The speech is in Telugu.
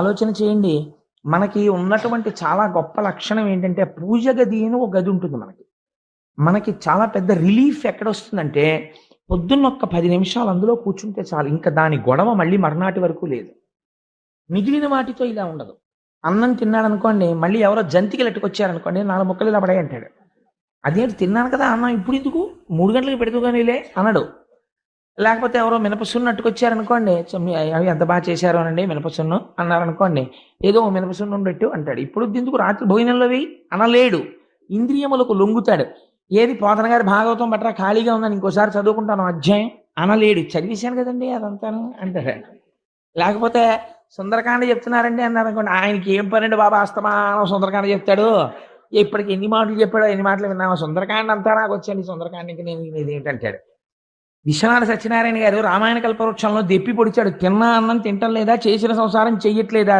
ఆలోచన చేయండి. మనకి ఉన్నటువంటి చాలా గొప్ప లక్షణం ఏంటంటే పూజ గది అని ఒక గది ఉంటుంది మనకి. మనకి చాలా పెద్ద రిలీఫ్ ఎక్కడ వస్తుందంటే పొద్దున్న ఒక్క పది నిమిషాలు అందులో కూర్చుంటే చాలు. ఇంకా దాని గొడవ మళ్ళీ మర్నాటి వరకు లేదు. మిగిలిన వాటితో ఇలా ఉండదు. అన్నం తిన్నాడు అనుకోండి మళ్ళీ ఎవరో జంతికి లెట్టుకొచ్చారనుకోండి నాలుగు ముక్కలు ఇలా పడే అంటాడు. అదేంటి తిన్నాను కదా అన్నం ఇప్పుడు ఎందుకు? మూడు గంటలకు పెడుతూ కానీలే అనడు. లేకపోతే ఎవరో మినపసున్ను అట్టుకొచ్చారనుకోండి అవి ఎంత బాగా చేశారు అనండి మినపసున్ను అన్నారనుకోండి ఏదో మినపసున్ను పెట్టు అంటాడు. ఇప్పుడు ఎందుకు రాత్రి భోజనంలో అనలేడు. ఇంద్రియములకు లొంగుతాడు. ఏది పోతన గారి భాగవతం పట్ల ఖాళీగా ఉందని ఇంకోసారి చదువుకుంటాను అధ్యాయం అనలేడు. చదివేశాను కదండి అదంతాను అంటాడు లేకపోతే సుందరకాండ చెప్తున్నారండి అన్నారు అనుకోండి ఆయనకి ఏం పనండి బాబా అస్తమానం సుందరకాండ చెప్తాడు. ఇప్పటికి ఎన్ని మాటలు చెప్పాడో ఎన్ని మాటలు విన్నామో సుందరకాండ అంతా నాకు వచ్చండి సుందరకాండకి నేను ఇది ఏంటంటాడు. విశ్వనాథ సత్యనారాయణ గారు రామాయణ కల్పవృక్షంలో దెప్పి పొడిచాడు. తిన్న అన్నం తింటం లేదా చేసిన సంసారం చెయ్యట్లేదా?